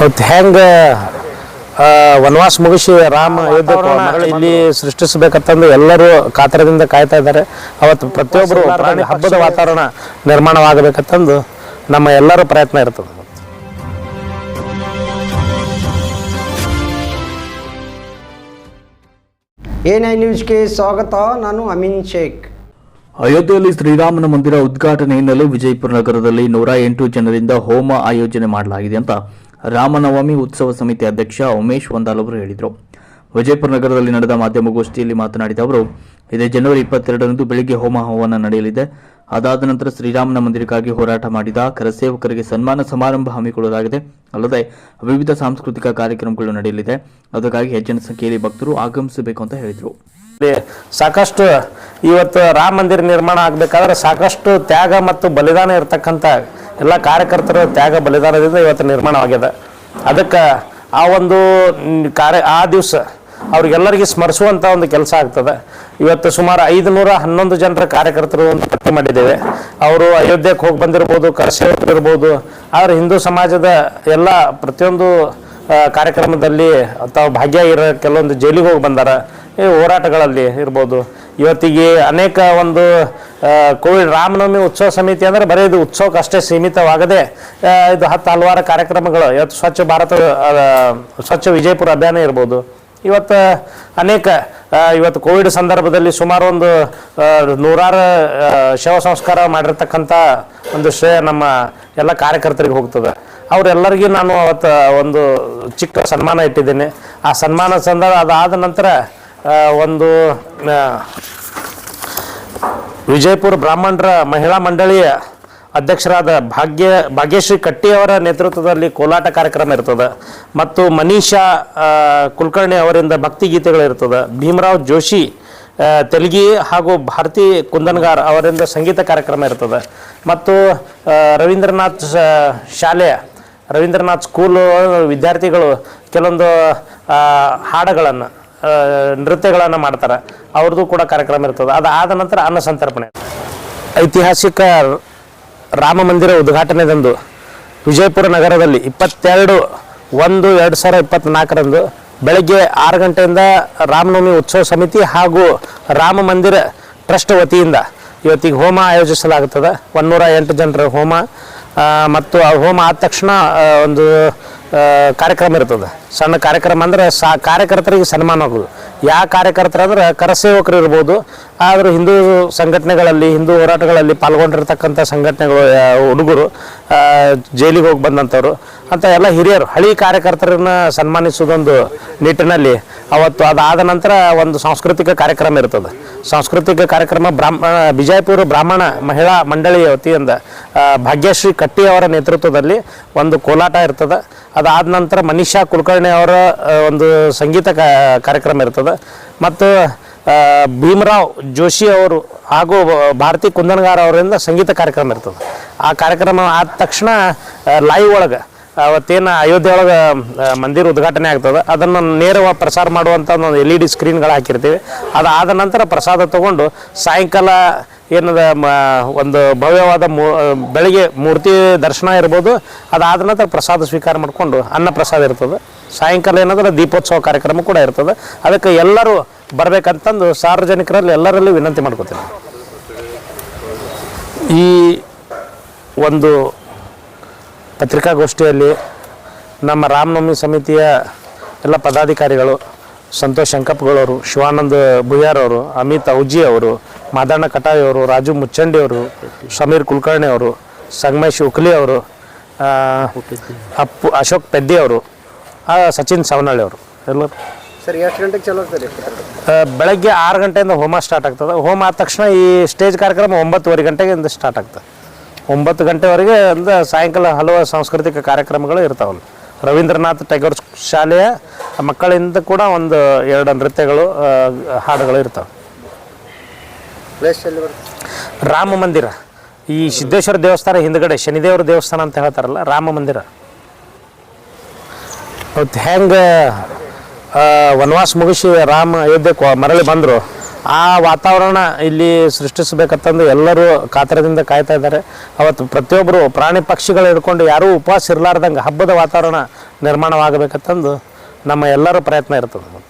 ಅವತ್ತು ಹೆಂಗ ಆ, ವನವಾಸ ಮುಗಿಸಿ ರಾಮ ಅಯೋಧ್ಯೆ ಮರಳಿ ಇಲ್ಲಿ ಸೃಷ್ಟಿಸಬೇಕಂತಂದು ಎಲ್ಲರೂ ಕಾತರದಿಂದ ಕಾಯ್ತಾ ಇದ್ದಾರೆ. ಅವತ್ತು ಪ್ರತಿಯೊಬ್ಬರು ಪ್ರಾಣಿ ಹಬ್ಬದ ವಾತಾವರಣ ನಿರ್ಮಾಣವಾಗಬೇಕಂತಂದು ನಮ್ಮ ಎಲ್ಲರ ಪ್ರಯತ್ನ ಇರ್ತದೆ. ಎ ನೈನ್ ನ್ಯೂಸ್ಗೆ ಸ್ವಾಗತ ನಾನು ಅಮೀನ್ ಶೇಖ್. ಅಯೋಧ್ಯೆಯಲ್ಲಿ ಶ್ರೀರಾಮನ ಮಂದಿರ ಉದ್ಘಾಟನೆ ಹಿನ್ನೆಲೆ ವಿಜಯಪುರ ನಗರದಲ್ಲಿ ನೂರ ಎಂಟು ಜನರಿಂದ ಹೋಮ ಆಯೋಜನೆ ಮಾಡಲಾಗಿದೆ ಅಂತ ರಾಮನವಮಿ ಉತ್ಸವ ಸಮಿತಿ ಅಧ್ಯಕ್ಷ ಉಮೇಶ್ ವಂದಾಲ್ ಅವರು ಹೇಳಿದರು. ವಿಜಯಪುರ ನಗರದಲ್ಲಿ ನಡೆದ ಮಾಧ್ಯಮಗೋಷ್ಠಿಯಲ್ಲಿ ಮಾತನಾಡಿದ ಅವರು, ಇದೇ ಜನವರಿ ಇಪ್ಪತ್ತೆರಡರಂದು ಬೆಳಿಗ್ಗೆ ಹೋಮ ಹವನ ನಡೆಯಲಿದೆ. ಅದಾದ ನಂತರ ಶ್ರೀರಾಮನ ಮಂದಿರಕ್ಕಾಗಿ ಹೋರಾಟ ಮಾಡಿದ ಕರಸೇವಕರಿಗೆ ಸನ್ಮಾನ ಸಮಾರಂಭ ಹಮ್ಮಿಕೊಳ್ಳಲಾಗಿದೆ. ಅಲ್ಲದೆ ವಿವಿಧ ಸಾಂಸ್ಕೃತಿಕ ಕಾರ್ಯಕ್ರಮಗಳು ನಡೆಯಲಿದೆ. ಅದಕ್ಕಾಗಿ ಹೆಚ್ಚಿನ ಸಂಖ್ಯೆಯಲ್ಲಿ ಭಕ್ತರು ಆಗಮಿಸಬೇಕು ಅಂತ ಹೇಳಿದರು. ಸಾಕಷ್ಟು ಇವತ್ತು ರಾಮ ಮಂದಿರ ನಿರ್ಮಾಣ ಆಗಬೇಕಾದ್ರೆ ಸಾಕಷ್ಟು ತ್ಯಾಗ ಮತ್ತು ಬಲಿದಾನ ಇರತಕ್ಕಂಥ ಎಲ್ಲ ಕಾರ್ಯಕರ್ತರ ತ್ಯಾಗ ಬಲಿದಾನದಿಂದ ಇವತ್ತು ನಿರ್ಮಾಣವಾಗಿದೆ ಅದಕ್ಕೆ ಆ ಒಂದು ಕಾರ್ಯ, ಆ ದಿವಸ ಅವ್ರಿಗೆಲ್ಲರಿಗೆ ಸ್ಮರಿಸುವಂಥ ಒಂದು ಕೆಲಸ ಆಗ್ತದೆ. ಇವತ್ತು ಸುಮಾರು ಐದು ನೂರ ಹನ್ನೊಂದು ಜನರ ಕಾರ್ಯಕರ್ತರು ಒಂದು ಪಟ್ಟಿ ಮಾಡಿದ್ದೇವೆ. ಅವರು ಅಯೋಧ್ಯೆಗೆ ಹೋಗಿ ಬಂದಿರ್ಬೋದು ಕರೆಸಿರ್ಬೋದು ಆದರೆ ಹಿಂದೂ ಸಮಾಜದ ಎಲ್ಲ ಪ್ರತಿಯೊಂದು ಕಾರ್ಯಕ್ರಮದಲ್ಲಿ ತಾವು ಭಾಗಿಯಾಗಿರೋ ಕೆಲವೊಂದು ಜೈಲಿಗೆ ಹೋಗಿ ಬಂದಾರ. ಈ ಹೋರಾಟಗಳಲ್ಲಿ ಇರ್ಬೋದು. ಇವತ್ತಿಗೆ ಅನೇಕ ಒಂದು ಕೋವಿಡ್ ರಾಮನವಮಿ ಉತ್ಸವ ಸಮಿತಿ ಅಂದರೆ ಬರೀ ಇದು ಉತ್ಸವಕ್ಕೆ ಅಷ್ಟೇ ಸೀಮಿತವಾಗದೆ ಇದು ಹತ್ತು ಹಲವಾರು ಕಾರ್ಯಕ್ರಮಗಳು. ಇವತ್ತು ಸ್ವಚ್ಛ ಭಾರತ ಸ್ವಚ್ಛ ವಿಜಯಪುರ ಅಭಿಯಾನ ಇರ್ಬೋದು. ಇವತ್ತು ಅನೇಕ ಇವತ್ತು ಕೋವಿಡ್ ಸಂದರ್ಭದಲ್ಲಿ ಸುಮಾರು ಒಂದು ನೂರಾರು ಶವ ಸಂಸ್ಕಾರ ಮಾಡಿರ್ತಕ್ಕಂಥ ಒಂದು ಶ್ರೇಯ ನಮ್ಮ ಎಲ್ಲ ಕಾರ್ಯಕರ್ತರಿಗೆ ಹೋಗ್ತದೆ. ಅವರೆಲ್ಲರಿಗೂ ನಾನು ಅವತ್ತು ಒಂದು ಚಿಕ್ಕ ಸನ್ಮಾನ ಇಟ್ಟಿದ್ದೇನೆ. ಆ ಸನ್ಮಾನ ಸಂದರ್ಭ ಅದಾದ ನಂತರ ಒಂದು ವಿಜಯಪುರ ಬ್ರಾಹ್ಮಣರ ಮಹಿಳಾ ಮಂಡಳಿಯ ಅಧ್ಯಕ್ಷರಾದ ಭಾಗ್ಯ, ಭಾಗ್ಯಶ್ರೀ ಕಟ್ಟಿ ಅವರ ನೇತೃತ್ವದಲ್ಲಿ ಕೋಲಾಟ ಕಾರ್ಯಕ್ರಮ ಇರ್ತದೆ ಮತ್ತು ಮನೀಷಾ ಕುಲಕರ್ಣಿ ಅವರಿಂದ ಭಕ್ತಿ ಇರ್ತದೆ. ಭೀಮರಾವ್ ಜೋಶಿ ತೆಲುಗಿ ಹಾಗೂ ಭಾರತಿ ಕುಂದನ್ಗಾರ್ ಅವರಿಂದ ಸಂಗೀತ ಕಾರ್ಯಕ್ರಮ ಇರ್ತದೆ. ಮತ್ತು ರವೀಂದ್ರನಾಥ್ ಶಾಲೆ, ರವೀಂದ್ರನಾಥ್ ಸ್ಕೂಲು ವಿದ್ಯಾರ್ಥಿಗಳು ಕೆಲವೊಂದು ಹಾಡುಗಳನ್ನು ನೃತ್ಯಗಳನ್ನು ಮಾಡ್ತಾರೆ. ಅವ್ರದ್ದು ಕೂಡ ಕಾರ್ಯಕ್ರಮ ಇರ್ತದೆ. ಅದು ಆದ ನಂತರ ಅನ್ನ ಸಂತರ್ಪಣೆ ಐತಿಹಾಸಿಕ ರಾಮ ಮಂದಿರ ಉದ್ಘಾಟನೆದಂದು ವಿಜಯಪುರ ನಗರದಲ್ಲಿ ಇಪ್ಪತ್ತೆರಡು ಒಂದು ಎರಡು ಸಾವಿರ ಇಪ್ಪತ್ತ್ನಾಲ್ಕರಂದು ಬೆಳಗ್ಗೆ ಆರು ಗಂಟೆಯಿಂದ ರಾಮನವಮಿ ಉತ್ಸವ ಸಮಿತಿ ಹಾಗೂ ರಾಮ ಮಂದಿರ ಟ್ರಸ್ಟ್ ವತಿಯಿಂದ ಇವತ್ತಿಗೆ ಹೋಮ ಆಯೋಜಿಸಲಾಗುತ್ತದೆ. ನೂರ ಎಂಟು ಜನರ ಹೋಮ. ಮತ್ತು ಹೋಮ ಆದ ತಕ್ಷಣ ಒಂದು ಕಾರ್ಯಕ್ರಮ ಇರ್ತದೆ. ಸಣ್ಣ ಕಾರ್ಯಕ್ರಮ ಅಂದರೆ ಸಾ, ಕಾರ್ಯಕರ್ತರಿಗೆ ಸನ್ಮಾನ ಆಗೋದು. ಯಾವ ಕಾರ್ಯಕರ್ತರು ಅಂದ್ರೆ ಕರಸೇವಕರು ಇರ್ಬೋದು, ಆದರೂ ಹಿಂದೂ ಸಂಘಟನೆಗಳಲ್ಲಿ, ಹಿಂದೂ ಹೋರಾಟಗಳಲ್ಲಿ ಪಾಲ್ಗೊಂಡಿರ್ತಕ್ಕಂಥ ಸಂಘಟನೆಗಳು ಹುಡುಗರು ಜೈಲಿಗೆ ಹೋಗಿ ಬಂದಂಥವ್ರು, ಅಂತ ಎಲ್ಲ ಹಿರಿಯರು, ಹಳಿ ಕಾರ್ಯಕರ್ತರನ್ನ ಸನ್ಮಾನಿಸೋದೊಂದು ನಿಟ್ಟಿನಲ್ಲಿ ಅವತ್ತು ಅದಾದ ನಂತರ ಒಂದು ಸಾಂಸ್ಕೃತಿಕ ಕಾರ್ಯಕ್ರಮ ಇರ್ತದೆ. ಸಾಂಸ್ಕೃತಿಕ ಕಾರ್ಯಕ್ರಮ ಬ್ರಾಹ್ಮ, ಬಿಜಾಪುರ ಬ್ರಾಹ್ಮಣ ಮಹಿಳಾ ಮಂಡಳಿಯ ವತಿಯಿಂದ ಭಾಗ್ಯಶ್ರೀ ಕಟ್ಟಿ ಅವರ ನೇತೃತ್ವದಲ್ಲಿ ಒಂದು ಕೋಲಾಟ ಇರ್ತದೆ. ಅದಾದ ನಂತರ ಮನೀಷಾ ಕುಲಕರ್ಣಿ ಅವರ ಒಂದು ಸಂಗೀತ ಕಾರ್ಯಕ್ರಮ ಇರ್ತದೆ. ಮತ್ತು ಭೀಮರಾವ್ ಜೋಶಿ ಅವರು ಹಾಗೂ ಭಾರತಿ ಕುಂದನ್ಗಾರ್ ಅವರಿಂದ ಸಂಗೀತ ಕಾರ್ಯಕ್ರಮ ಇರ್ತದೆ. ಆ ಕಾರ್ಯಕ್ರಮ ಆದ ತಕ್ಷಣ ಲೈವ್ ಒಳಗೆ ಅವತ್ತೇನು ಅಯೋಧ್ಯೆ ಒಳಗೆ ಮಂದಿರ ಉದ್ಘಾಟನೆ ಆಗ್ತದೆ. ಅದನ್ನು ನೇರವಾಗಿ ಪ್ರಸಾರ ಮಾಡುವಂಥ ಒಂದು ಎಲ್ ಇ ಡಿ ಸ್ಕ್ರೀನ್ಗಳು ಹಾಕಿರ್ತೀವಿ. ಅದಾದ ನಂತರ ಪ್ರಸಾದ ತಗೊಂಡು ಸಾಯಂಕಾಲ ಏನದ, ಮ, ಒಂದು ಭವ್ಯವಾದ ಮೂ ಬೆಳಗ್ಗೆ ಮೂರ್ತಿ ದರ್ಶನ ಇರ್ಬೋದು. ಅದಾದ ನಂತರ ಪ್ರಸಾದ ಸ್ವೀಕಾರ ಮಾಡಿಕೊಂಡು ಅನ್ನ ಪ್ರಸಾದ ಇರ್ತದೆ. ಸಾಯಂಕಾಲ ಏನಂದ್ರೆ ದೀಪೋತ್ಸವ ಕಾರ್ಯಕ್ರಮ ಕೂಡ ಇರ್ತದೆ. ಅದಕ್ಕೆ ಎಲ್ಲರೂ ಬರಬೇಕಂತಂದು ಸಾರ್ವಜನಿಕರಲ್ಲಿ ಎಲ್ಲರಲ್ಲಿ ವಿನಂತಿ ಮಾಡ್ಕೋತೀನಿ. ಈ ಒಂದು ಪತ್ರಿಕಾಗೋಷ್ಠಿಯಲ್ಲಿ ನಮ್ಮ ರಾಮನವಮಿ ಸಮಿತಿಯ ಎಲ್ಲ ಪದಾಧಿಕಾರಿಗಳು ಸಂತೋಷ್ ಶಂಕಪ್ಗಳವರು ಶಿವಾನಂದ ಭುಯಾರ್ ಅವರು ಅಮಿತ್ ಔಜಿ ಅವರು ಮಾದಣ್ಣ ಕಟಾಯಿ ಅವರು ರಾಜು ಮುಚ್ಚಂಡಿ ಅವರು ಸಮೀರ್ ಕುಲಕರ್ಣಿ ಅವರು ಸಂಗಮೇಶ್ ಉಕ್ಲಿ ಅವರು ಅಪ್ಪು ಅಶೋಕ್ ಪೆದ್ದಿ ಅವರು ಸಚಿನ್ ಸವನಳ್ಳಿ ಅವರು. ಎಲ್ಲರು ಸರ್ ಎಷ್ಟು ಗಂಟೆಗೆ ಚಲೋ ಆಗ್ತದೆ ಬೆಳಗ್ಗೆ ಆರು ಗಂಟೆಯಿಂದ ಹೋಮ ಸ್ಟಾರ್ಟ್ ಆಗ್ತದೆ. ಹೋಮ ಆದ ತಕ್ಷಣ ಈ ಸ್ಟೇಜ್ ಕಾರ್ಯಕ್ರಮ ಒಂಬತ್ತುವರೆ ಗಂಟೆಗೆ ಸ್ಟಾರ್ಟ್ ಆಗ್ತದೆ. ಒಂಬತ್ತು ಗಂಟೆವರೆಗೆ ಅಂದ್ರೆ ಸಾಯಂಕಾಲ ಹಲವು ಸಾಂಸ್ಕೃತಿಕ ಕಾರ್ಯಕ್ರಮಗಳು ಇರ್ತಾವಲ್ಲ. ರವೀಂದ್ರನಾಥ್ ಟ್ಯಾಗೋರ್ ಶಾಲೆಯ ಮಕ್ಕಳಿಂದ ಕೂಡ ಒಂದು ಎರಡು ನೃತ್ಯಗಳು ಹಾಡುಗಳು ಇರ್ತಾವೆ. ಪ್ಲೇಸ್ ಎಲ್ಲಿ ರಾಮ ಮಂದಿರ. ಈ ಸಿದ್ದೇಶ್ವರ ದೇವಸ್ಥಾನ ಹಿಂದ್ಗಡೆ, ಶನಿದೇವರ ದೇವಸ್ಥಾನ ಅಂತ ಹೇಳ್ತಾರಲ್ಲ, ರಾಮ ಮಂದಿರ. ಅವತ್ತು ಹೆಂಗೆ ವನವಾಸ ಮುಗಿಸಿ ರಾಮ ಅಯೋಧ್ಯಕ್ಕೆ ಮರಳಿ ಬಂದರು, ಆ ವಾತಾವರಣ ಇಲ್ಲಿ ಸೃಷ್ಟಿಸಬೇಕಂತಂದು ಎಲ್ಲರೂ ಕಾತರದಿಂದ ಕಾಯ್ತಾ ಇದ್ದಾರೆ. ಅವತ್ತು ಪ್ರತಿಯೊಬ್ಬರು ಪ್ರಾಣಿ ಪಕ್ಷಿಗಳು ಹಿಡ್ಕೊಂಡು ಯಾರೂ ಉಪವಾಸ ಇರಲಾರ್ದಂಗೆ ಹಬ್ಬದ ವಾತಾವರಣ ನಿರ್ಮಾಣವಾಗಬೇಕಂತಂದು ನಮ್ಮ ಎಲ್ಲರ ಪ್ರಯತ್ನ ಇರ್ತದೆ. ಮತ್ತು